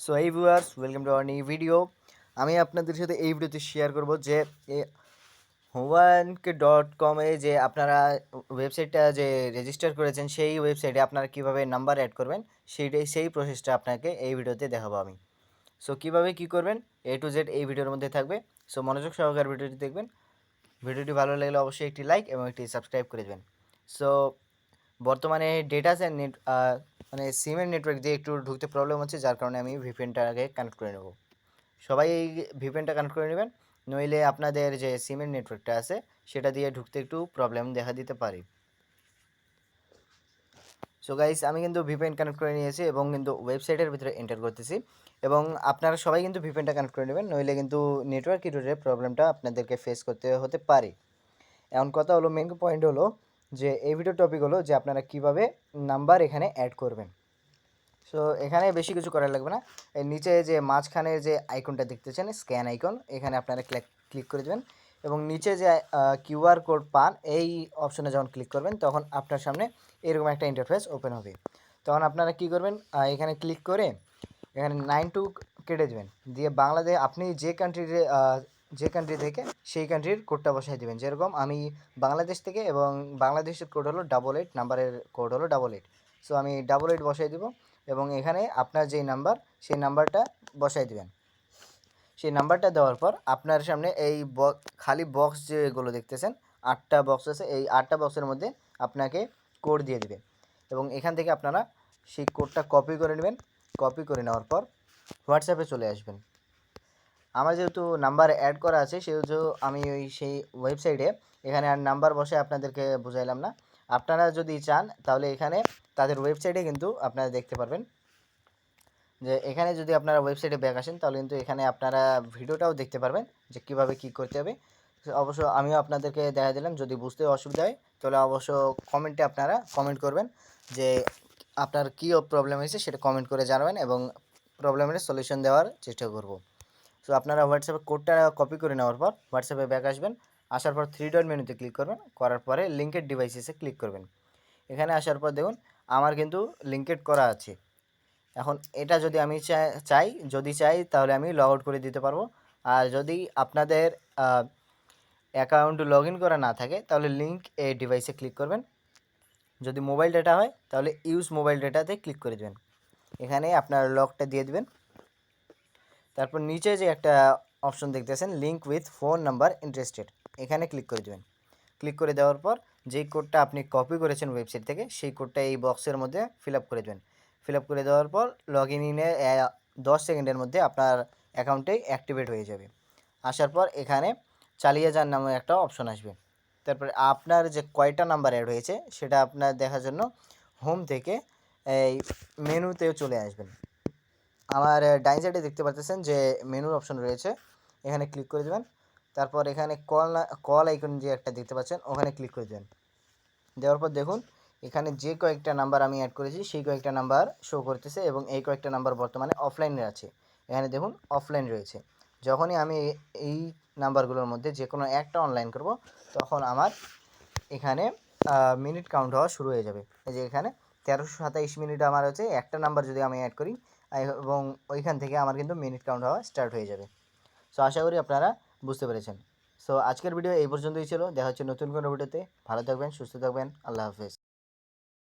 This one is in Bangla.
সো এই viewers welcome to our new video আমি আপনাদের সাথে এই ভিডিওতে শেয়ার করব যে হোয়ানকে ডট কমে যে আপনারা ওয়েবসাইটটা যে রেজিস্টার করেছেন, সেই ওয়েবসাইটে আপনারা কীভাবে নাম্বার অ্যাড করবেন, সেইটাই, সেই প্রসেসটা আপনাকে এই ভিডিওতে দেখাবো আমি। সো কীভাবে কি করবেন এ টু জেড এই ভিডিওর মধ্যে থাকবে। সো মনোযোগ সহকারে ভিডিওটি দেখবেন। ভিডিওটি ভালো লাগলে অবশ্যই একটি লাইক এবং একটি সাবস্ক্রাইব করে দেবেন। সো বর্তমানে ডেটা নেট মানে সিমের নেটওয়ার্ক দিয়ে একটু ঢুকতে প্রবলেম হচ্ছে, যার কারণে আমি ভিপিএনটা আগে কানেক্ট করে নেব। সবাই এই ভিপিএনটা কানেক্ট করে নেবেন, নইলে আপনাদের যে সিমের নেটওয়ার্কটা আছে, সেটা দিয়ে ঢুকতে একটু প্রবলেম দেখা দিতে পারে। সো গাইস আমি কিন্তু ভিপিএন কানেক্ট করে নিয়েছি এবং কিন্তু ওয়েবসাইটের ভিতরে এন্টার করতেছি। এবং আপনারা সবাই কিন্তু ভিপিএনটা কানেক্ট করে নেবেন, নইলে কিন্তু নেটওয়ার্ক ইউটিউবের প্রবলেমটা আপনাদেরকে ফেস করতে হতে পারে। এমন কথা হলো মেন পয়েন্ট হলো যে এই ভিডিও টপিক হলো যে আপনারা কীভাবে নাম্বার এখানে অ্যাড করবেন। সো এখানে বেশি কিছু করার লাগবে না। এই নিচে যে মাঝখানে যে আইকনটা দেখতেছেন স্ক্যান আইকন এখানে আপনারা ক্লিক ক্লিক করে দেবেন। এবং নিচে যে কিউআর কোড পান, এই অপশনে যখন ক্লিক করবেন, তখন আপনার সামনে এরকম একটা ইন্টারফেস ওপেন হবে। তখন আপনারা কি করবেন এখানে ক্লিক করে এখানে নাইন টু কেটে দেবেন। দিয়ে বাংলাদেশ আপনি যে কান্ট্রির যে কান্ট্রি থেকে সেই কান্ট্রির কোডটা বসাই দেবেন। যেরকম আমি বাংলাদেশ থেকে এবং বাংলাদেশের কোড হলো ডাবল এইট নাম্বারের কোড হলো ডাবল এইট সো আমি ডাবল এইট বসাই দেবো এবং এখানে আপনার যেই নাম্বার সেই নাম্বারটা বসাই দেবেন। সেই নাম্বারটা দেওয়ার পর আপনার সামনে এই খালি বক্স যেগুলো দেখতেছেন, আটটা বক্স আছে, এই আটটা বক্সের মধ্যে আপনাকে কোড দিয়ে দিবে। এবং এখান থেকে আপনারা সেই কোডটা কপি করে নেবেন। কপি করে নেওয়ার পর হোয়াটসঅ্যাপে চলে আসবেন। আমার যেহেতু নাম্বার অ্যাড করা আছে, সেহেতু আমি ওই সেই ওয়েবসাইটে এখানে আর নাম্বার বসে আপনাদেরকে বুঝাইলাম না। আপনারা যদি চান, তাহলে এখানে তাদের ওয়েবসাইটে কিন্তু আপনারা দেখতে পারবেন। যে এখানে যদি আপনারা ওয়েবসাইটে ব্যাক আসেন, তাহলে কিন্তু এখানে আপনারা ভিডিওটাও দেখতে পারবেন যে কীভাবে কি করতে হবে। অবশ্য আমিও আপনাদেরকে দেখা দিলাম, যদি বুঝতে অসুবিধা হয়, তাহলে অবশ্য কমেন্টে আপনারা কমেন্ট করবেন যে আপনার কী প্রবলেম হয়েছে সেটা কমেন্ট করে জানাবেন এবং প্রবলেমের সলিউশন দেওয়ার চেষ্টা করব। সো আপনারা হোয়াটসঅ্যাপে কোডটা কপি করে নেওয়ার পর হোয়াটসঅ্যাপে ব্যাক আসবেন। আসার পর থ্রি ডট মেনুতে ক্লিক করবেন। করার পরে লিঙ্কের ডিভাইসেসে ক্লিক করবেন। এখানে আসার পর দেখুন, আমার কিন্তু লিঙ্কেড করা আছে। এখন এটা যদি আমি চাই, যদি চাই তাহলে আমি লগ আউট করে দিতে পারব। আর যদি আপনাদের অ্যাকাউন্ট লগ ইন করা না থাকে তাহলে লিঙ্ক এই ডিভাইসে ক্লিক করবেন। যদি মোবাইল ডেটা হয় তাহলে ইউজ মোবাইল ডেটাতে ক্লিক করে দেবেন। এখানে আপনার লকটা দিয়ে দেবেন। তারপর নিচে যে একটা অপশন দেখতেছেন link with phone number interested এখানে ক্লিক করে দেবেন। ক্লিক করে দেওয়ার পর যেই কোডটা আপনি কপি করেছেন ওয়েবসাইট থেকে, সেই কোডটা এই বক্সের মধ্যে ফিল আপ করে দেবেন। ফিল করে দেওয়ার পর লগ ইনে দশ সেকেন্ডের মধ্যে আপনার অ্যাকাউন্টে অ্যাক্টিভেট হয়ে যাবে। আসার পর এখানে চালিয়ে যান নামে একটা অপশন আসবে। তারপরে আপনার যে কয়টা নাম্বার অ্যাড হয়েছে, সেটা আপনার দেখার জন্য হোম থেকে এই মেনুতেও চলে আসবেন। আমার ডাইন সাইডে দেখতে পাচ্ছেন যে মেনুর অপশন রয়েছে। এখানে ক্লিক করে দেবেন। তারপর এখানে কল কল আইকন যে একটা দেখতে পাচ্ছেন, ওখানে ক্লিক করে দেবেন। দেওয়ার পর দেখুন, এখানে যে কয়েকটা নাম্বার আমি অ্যাড করেছি, সেই কয়েকটা নাম্বার শো করতেছে এবং এই কয়েকটা নাম্বার বর্তমানে অফলাইনে আছে। এখানে দেখুন অফলাইন রয়েছে। যখনই আমি এই নাম্বারগুলোর মধ্যে যে কোনো একটা অনলাইন করব, তখন আমার এখানে মিনিট কাউন্ট হওয়া শুরু হয়ে যাবে। এই যে এখানে তেরোশো সাতাইশ মিনিট আমার হচ্ছে একটা নাম্বার যদি আমি অ্যাড করি এবং ওইখান থেকে আমার কিন্তু মিনিট কাউন্ট হওয়া স্টার্ট হয়ে যাবে। সো আশা করি আপনারা বুঝতে পেরেছেন। সো আজকের ভিডিও এই পর্যন্তই ছিল। দেখা হচ্ছে নতুন কোনো ভিডিওতে ভালো থাকবেন, সুস্থ থাকবেন। আল্লাহ হাফেজ।